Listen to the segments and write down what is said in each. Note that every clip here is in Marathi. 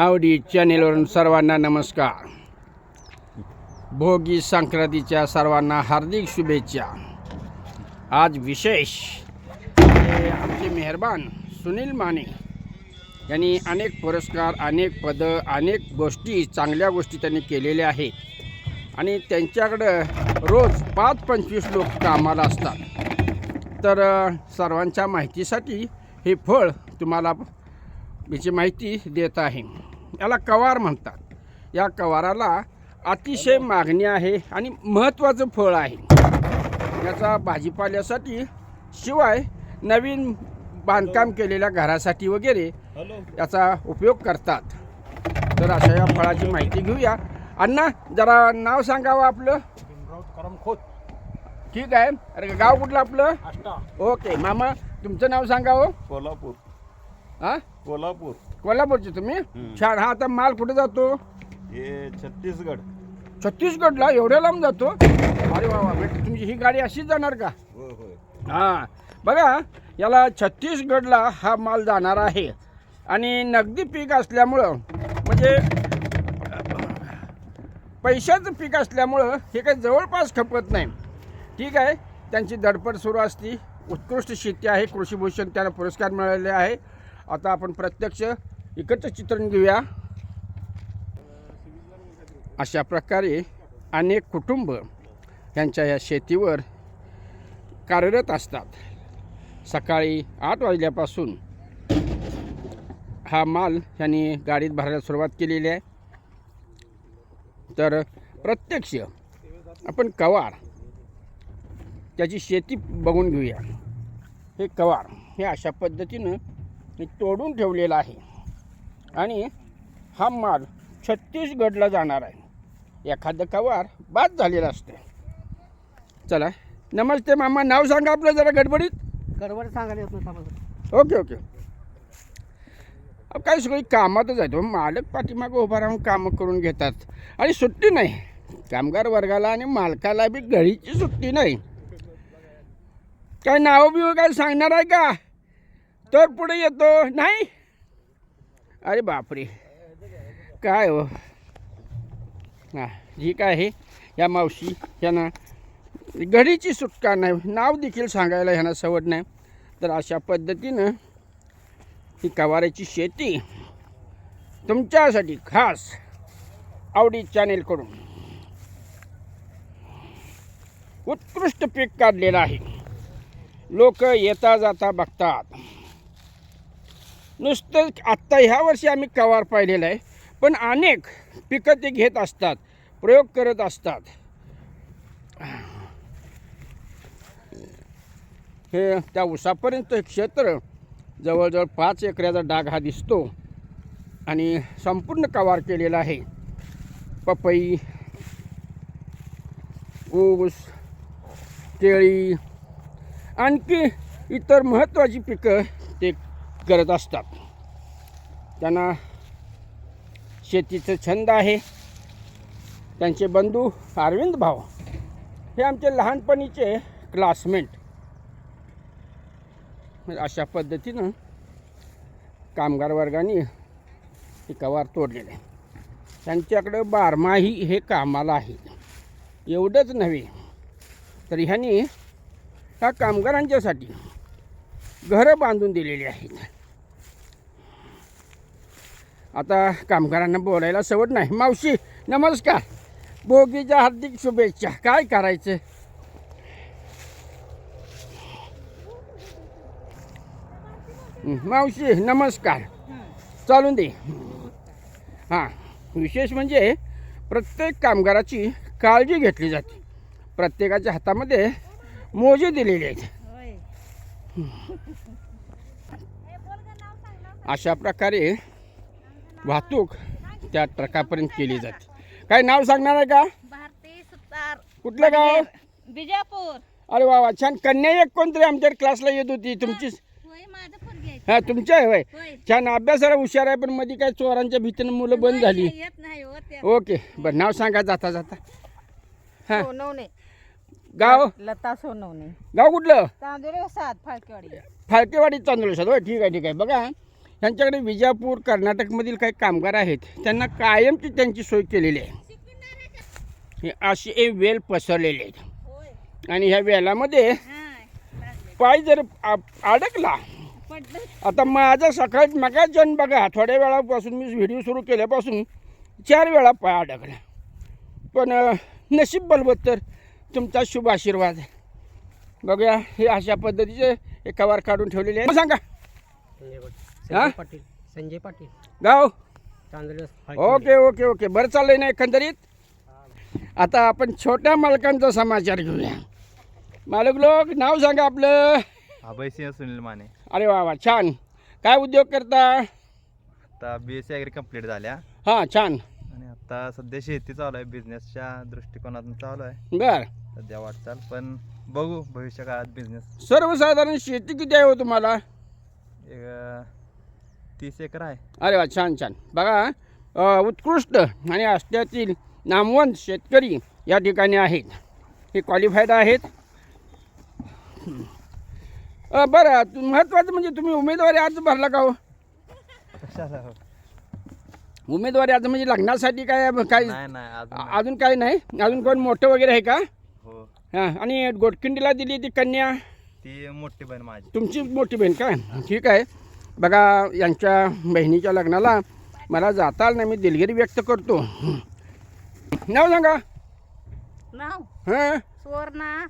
आवडी चॅनेलवरून सर्वांना नमस्कार. भोगी संक्रांतीच्या सर्वांना हार्दिक शुभेच्छा. आज विशेष हे आमचे मेहरबान सुनील माने यांनी अनेक पुरस्कार अनेक पदं अनेक गोष्टी चांगल्या गोष्टी त्यांनी केलेल्या आहेत. आणि त्यांच्याकडं रोज पाच पंचवीस लोक कामाला असतात. तर सर्वांच्या माहितीसाठी हे फळ तुम्हाला याची माहिती देत आहे. याला कवार म्हणतात. या कवाराला अतिशय मागणी आहे आणि महत्त्वाचं फळ आहे. याचा भाजीपाल्यासाठी शिवाय नवीन बांधकाम केलेल्या घरासाठी वगैरे याचा उपयोग करतात. तर अशा या फळाची माहिती घेऊया. अण्णा जरा नाव सांगावं आपलं? ठीक आहे. अरे गाव कुठलं आपलं? ओके. मामा तुमचं नाव सांगावं? कोल्हापूर. हां? कोल्हापूर. कोल्हापूरचे तुम्ही. छान. हा आता माल कुठे जातो? हे छत्तीसगड. छत्तीसगडला? एवढ्या लांब जातो? अरे वा वा. म्हणजे तुमची ही गाडी अशीच जाणार का? होय होय. हां. बघा याला छत्तीसगडला हा माल जाणार आहे. आणि नगदी पीक असल्यामुळं म्हणजे पैशाचं पीक असल्यामुळं हे काही जवळपास खपत नाही. ठीक आहे? त्यांची धडपड सुरू असती. उत्कृष्ट शेती आहे. कृषीभूषण त्यांना पुरस्कार मिळालेले आहे. आता आपण प्रत्यक्ष इकडचं चित्रण घेऊया. अशा प्रकारे अनेक कुटुंब यांच्या या शेतीवर कार्यरत असतात. सकाळी आठ वाजल्यापासून हा माल यांनी गाडीत भरायला सुरुवात केलेली आहे. तर प्रत्यक्ष आपण कवार त्याची शेती बघून घेऊया. हे कवार हे अशा पद्धतीनं मी तोडून ठेवलेलं आहे. आणि हा माल छत्तीसगडला जाणार आहे. एखादं कवार बाद झालेलं असतं. चला नमस्ते मामा नाव सांगा आपलं जरा गडबडीत. गडबड सांगायला येत नाही ओके ओके. अब काय सगळी कामातच आहे तो मालक पाठीमागं उभा राहून कामं करून घेतात. आणि सुट्टी नाही. कामगार वर्गाला आणि मालकाला बी घडीची सुट्टी नाही. काय नाव बिव काय सांगणार आहे का? तर पुढे येतो. नाही? अरे बापरे. काय हो? हां जी काय आहे या मावशी यांना घडीची सुटका नाही. नाव देखील सांगायला ह्यांना सवड नाही. तर अशा पद्धतीनं ही कवाऱ्याची शेती तुमच्यासाठी खास आवडी चॅनेलकडून उत्कृष्ट पीक काढलेलं आहे. लोक येता जाता बघतात. नुसतं आत्ता ह्या वर्षी आम्ही कवार पाहिलेलं आहे. पण अनेक पिकं ते घेत असतात प्रयोग करत असतात. हे त्या उसापर्यंत क्षेत्र जवळजवळ पाच एकराचा डाग हा दिसतो आणि संपूर्ण कवार केलेला आहे. पपई ऊस केळी आणखी इतर महत्त्वाची पिकं ते करत असतात. त्यांना शेतीचं छंद आहे. त्यांचे बंधू अरविंद भाऊ हे आमचे लहानपणीचे क्लासमेट म्हणजे अशा पद्धतीनं कामगार वर्गाने हे कवार तोडलेले. त्यांच्याकडं बारमाही हे कामाला आहे. एवढंच नव्हे तर ह्यांनी ह्या कामगारांच्यासाठी घरं बांधून दिलेली आहेत. आता कामगारांना बोलायला सवड नाही. मावशी नमस्कार. भोगीच्या हार्दिक शुभेच्छा. काय करायचं? मावशी नमस्कार. चालून दे. हां विशेष म्हणजे प्रत्येक कामगाराची काळजी घेतली जाते. प्रत्येकाच्या हातामध्ये मोजे दिलेले आहेत. अशा प्रकारे वाहतूक त्या ट्रकापर्यंत केली जाते. काय नाव सांगणार आहे का? भारती सुतार. कुठलं गाव? बिजापूर. अरे वा वा छान. कन्या एक कोणतरी आमच्या क्लासला येत होती. आहे. हां तुमच्या आहे होय. छान अभ्यासाला हुशार आहे पण मध्ये काय चोरांच्या भीतीनं मुलं बंद झाली. नाही, येत नाही हो ओके बरं नाव सांगा जाता जाता. हां. सोनवणे. गाव? लता सोनवणे. गाव कुठलं? तांदुळे सात फाळकेवाडी. फाळकेवाडी तांदूळ होय ठीक आहे ठीक आहे. बघा यांच्याकडे विजापूर कर्नाटकमधील काही कामगार आहेत त्यांना कायमची त्यांची सोय केलेली आहे. हे असे हे वेल पसरलेले आहेत. आणि ह्या वेलामध्ये हा पाय जर आ- अडकला पडलं. आता माझा सकाळी मगाच्यान बघा थोड्या वेळापासून मी व्हिडिओ सुरू केल्यापासून चार वेळा पाय अडकला. पण नशीब बलवत तर तुमचा शुभ आशीर्वाद आहे. बघूया हे अशा पद्धतीचे हे कवर काढून ठेवलेले आहे सांगा. हा? संजय पाटील. संजय पाटील. गाव? Okay okay okay. बरं चाललंय ना एकंदरीत? आता आपण छोट्या मालकांचा समाचार घेऊया. मालक लोक नाव सांगा आपलं. अभयसिंह सुनील माने. अरे वा वा छान. काय उद्योग करता? आता B S C agri complete झाल्या. हां छान. आणि आता सध्या शेती चालू आहे बिझनेसच्या दृष्टिकोनातून चालू आहे. बर. सध्या वाटचाल पण बघू भविष्य काळात बिझनेस सर्वसाधारण शेती किती आहे हो तुम्हाला? एक अं, तीस एकर आहे. अरे वा छान छान. बघा अ, उत्कृष्ट आणि आष्ट्यातील नामवंत शेतकरी या ठिकाणी आहेत. हे क्वालिफाईड आहेत. अ, बरं तु- महत्त्वाचं म्हणजे तुम्ही उमेदवारी अर्ज भरला का हो? कशाला हो? उमेदवारी अर्ज म्हणजे लग्नासाठी काय काय? नाही नाही अजून अ- नाही. अजून काय नाही? अजून कोण मोठं वगैरे आहे का? हो. हां आणि गोटखिंडीला दिली ती कन्या? ती मोठी बहीण माझी. तुमची मोठी बहीण का? ठीक आहे. बघा यांच्या बहिणीच्या लग्नाला मला जाता आलं नाही मी दिलगिरी व्यक्त करतो. नाव सांगा. नाव? हां? सुवर्णा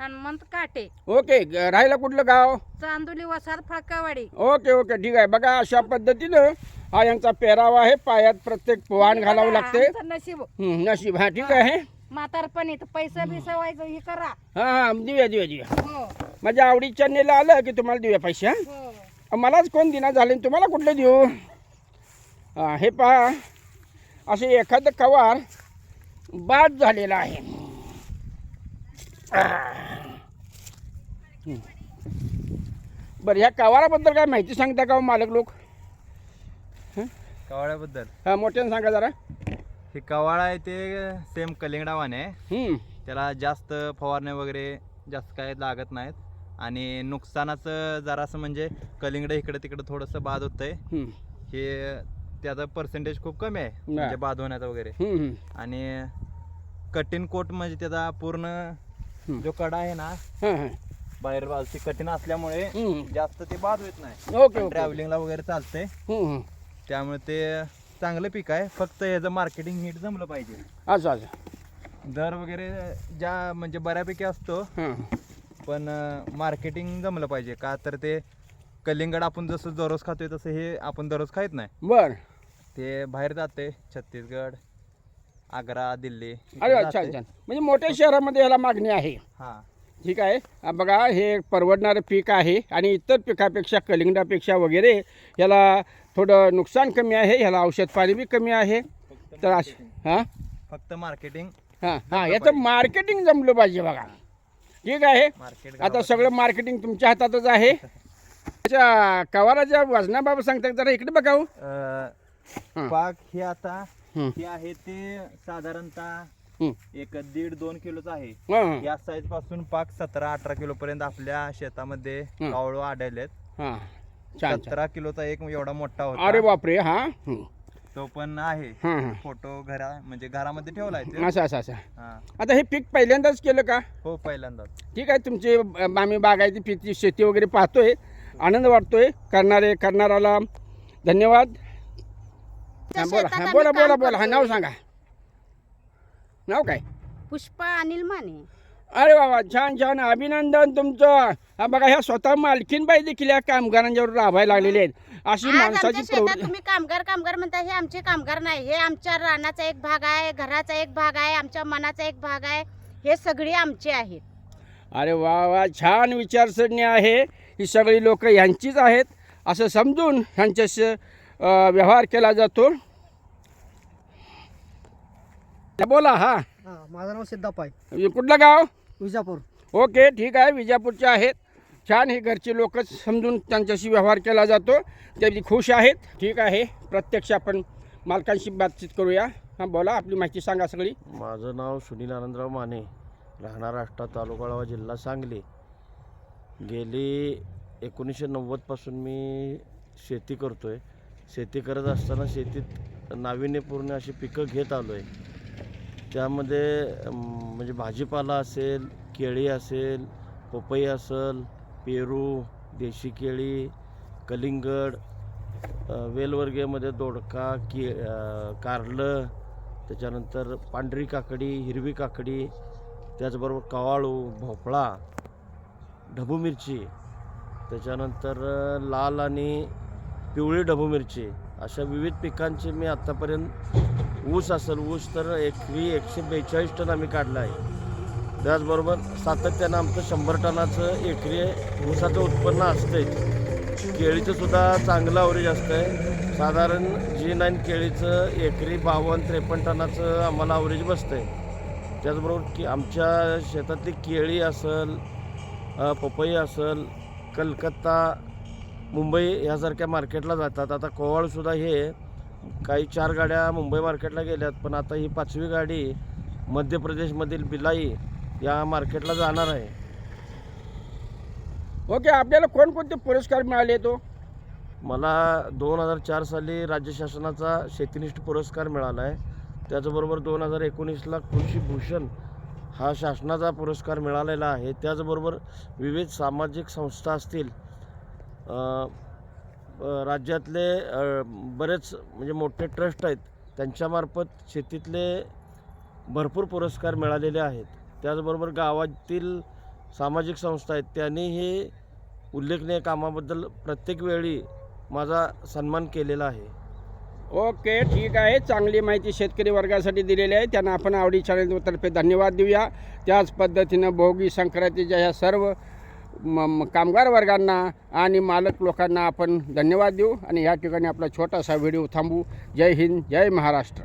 हनुमंत काटे. ओके ग- राहायला कुठलं गाव? चांदोली वसार फळकावाडी. ओके ओके ठीक आहे. बघा अशा पद्धतीनं हा यांचा पेरावा आहे. पायात प्रत्येक पोहाण घालावं लागते. आमचं नशीब. हं, नशीब. हा ठीक आहे. म्हातारपणी तर पैसा बिसा व्हायचं हे करा. हां हां देऊया देऊया देऊया हो. माझ्या आवडीच्या नेला आलं की तुम्हाला देऊया पैसे हां? हो. मलाच कोण दिना झाले तुम्हाला कुठलं देऊ? हा, पहा. असे एखादं कवार बाद झालेला आहे. बरं ह्या कवाराबद्दल काय माहिती सांगता का हो मालक लोक? कवाळ्याबद्दल हा मोठ्यानं सांगा जरा. हे कवाळा आहे ते सेम कलिंगडावाने. आहे हं, त्याला जास्त फवारण्या वगैरे जास्त काय लागत नाहीत. आणि नुकसानाचं जरासं म्हणजे कलिंगड इकडं तिकडं थोडंसं बाद होतंय. हं, हे त्याचं पर्सेंटेज खूप कमी आहे. म्हणजे बाद होण्याचं वगैरे. आणि कठीण कोट म्हणजे त्याचा पूर्ण. जो कडा आहे ना हां हां. बाहेर बाजूची कठीण असल्यामुळे. जास्त ते बाद होत नाही. Okay okay. ट्रॅव्हलिंगला वगैरे चालतंय. त्यामुळे ते चांगलं पीक आहे. फक्त याचं मार्केटिंग नीट जमलं पाहिजे. असं असं दर वगैरे ज्या म्हणजे बऱ्यापैकी असतो हां पण मार्केटिंग जमलं पाहिजे. का तर ते कलिंगड आपण जसं दररोज खातोय तसं हे आपण दररोज खात नाही. बरं. ते बाहेर जाते छत्तीसगड आग्रा दिल्ली अरे छान छान. म्हणजे मोठ्या शहरामध्ये याला मागणी आहे. हां. ठीक आहे. बघा हे परवडणारं पीक आहे आणि इतर पिकापेक्षा कलिंगडापेक्षा वगैरे याला थोडं नुकसान कमी आहे. ह्याला औषध पाणी बी कमी आहे. तर अश हां? फक्त मार्केटिंग हां हां. याचं मार्केटिंग जमलं पाहिजे बघा. ठीक आहे मार्केट आता सगळं मार्केटिंग तुमच्या हातातच आहे त्याच्या कवाराच्या वजनाबाबत सांगता जरा इकडे बघा हो. हां. पाक हे आता हं. हे आहे ते साधारणतः हं. एक दीड दोन किलोच आहे हां हां. या साईजपासून पाक सतरा अठरा किलो पर्यंत आपल्या शेतामध्ये हं. कावळू आढळलेत हां छान छान सतरा किलोचा एक एवढा मोठा अरे होता बापरे हां हं. तो पण आहे. हां हां फोटो घरा म्हणजे घरामध्ये ठेवलाय ते. असं असं असं. हा. आता हे पीक पहिल्यांदाच केलं का? हो पहिल्यांदाच. ठीक आहे तुमची आम्ही बागायती पिती शेती वगैरे पाहतोय आनंद वाटतोय करणारे करणाराला धन्यवाद. हां बोला हां बोला बोला बोला हा नाव सांगा. नाव काय? पुष्पा अनिल माने. अरे वा वा छान छान. अभिनंदन तुमचं. हा बघा ह्या स्वतः मालकीनबाई देखील या कामगारांच्यावर राबायला लागलेले आहेत. अशी आज माणसाची आमच्या शेतात प्रवृत्ती तुम्ही कामगार कामगार म्हणता हे आमचे कामगार नाही. हे आमच्या रानाचा एक भाग आहे घराचा एक भाग आहे आमच्या मनाचा एक भाग आहे. हे सगळे आमचे आहेत. अरे वा वा छान विचारसरणी आहे. ही सगळी लोक यांचीच आहेत. असं समजून ह्यांच्याशी अ, व्यवहार केला जातो. बोला हा. हां माझं नाव सिद्धाप आहे कुठलं गाव? विजापूर. ओके ठीक आहे. विजापूरचे आहेत. छान हे घरचे लोकच समजून त्यांच्याशी व्यवहार केला जातो. ते खुश आहेत. ठीक आहे. प्रत्यक्ष आपण मालकांशी बातचीत करूया. हां बोला आपली माहिती सांगा सगळी. माझं नाव सुनील आनंदराव माने. राहणार आष्टा तालुका वाळवा जिल्हा सांगली. गेली एकोणीसशे नव्वदपासून मी शेती करतो आहे शेती करत असताना शेतीत नाविन्यपूर्ण अशी पिकं घेत आलो आहे त्यामध्ये म्हणजे भाजीपाला असेल केळी असेल पपई असेल पेरू देशी केळी कलिंगड वेलवर्गीयमध्ये दोडका के कारलं त्याच्यानंतर पांढरी काकडी हिरवी काकडी त्याचबरोबर कवाळू भोपळा ढबू मिरची त्याच्यानंतर लाल आणि पिवळी ढबू मिरची अशा विविध पिकांचे मी आत्तापर्यंत ऊस असेल ऊस तर एकवी एकशे बेचाळीस टन आम्ही काढला आहे. त्याचबरोबर सातत्यानं आमचं शंभर टनाचं एकरी ऊसाचं उत्पन्न असतंच केळीचं सुद्धा चांगलं अवरेज असतं आहे साधारण जी नाईन केळीचं एकरी बावन्न त्रेपन्न टनाचं आम्हाला अवरेज बसतं आहे त्याचबरोबर की आमच्या शेतातली केळी असेल पपई असेल कलकत्ता मुंबई ह्यासारख्या मार्केटला जातात. आता कोवाळसुद्धा हे काही चार गाड्या मुंबई मार्केटला गेल्यात पण आता ही पाचवी गाडी मध्य प्रदेशमधील बिलाई या मार्केटला जाणार आहे. ओके आपल्याला कोणकोणते पुरस्कार मिळाले तो? मला दोन हजार चार साली राज्य शासनाचा शेतीनिष्ठ पुरस्कार मिळाला आहे त्याचबरोबर दोन हजार एकोणीसला कृषी भूषण हा शासनाचा पुरस्कार मिळालेला आहे. त्याचबरोबर विविध सामाजिक संस्था असतील राज्यातले बरेच म्हणजे मोठे ट्रस्ट आहेत त्यांच्यामार्फत शेतीतले भरपूर पुरस्कार मिळालेले आहेत. त्याचबरोबर गावातील सामाजिक संस्था आहेत त्यांनीही उल्लेखनीय कामाबद्दल प्रत्येक वेळी माझा सन्मान केलेला आहे. ओके ठीक आहे. चांगली माहिती शेतकरी वर्गासाठी दिलेली आहे. त्यांना आपण आवडी चॅनलतर्फे धन्यवाद देऊया. त्याच पद्धतीनं भोगी संक्रांतीच्या ह्या सर्व म- कामगार वर्गांना आणि मालक लोकांना आपण धन्यवाद देऊ. आणि या ठिकाणी आपला छोटासा व्हिडिओ थांबू जय हिंद जय महाराष्ट्र.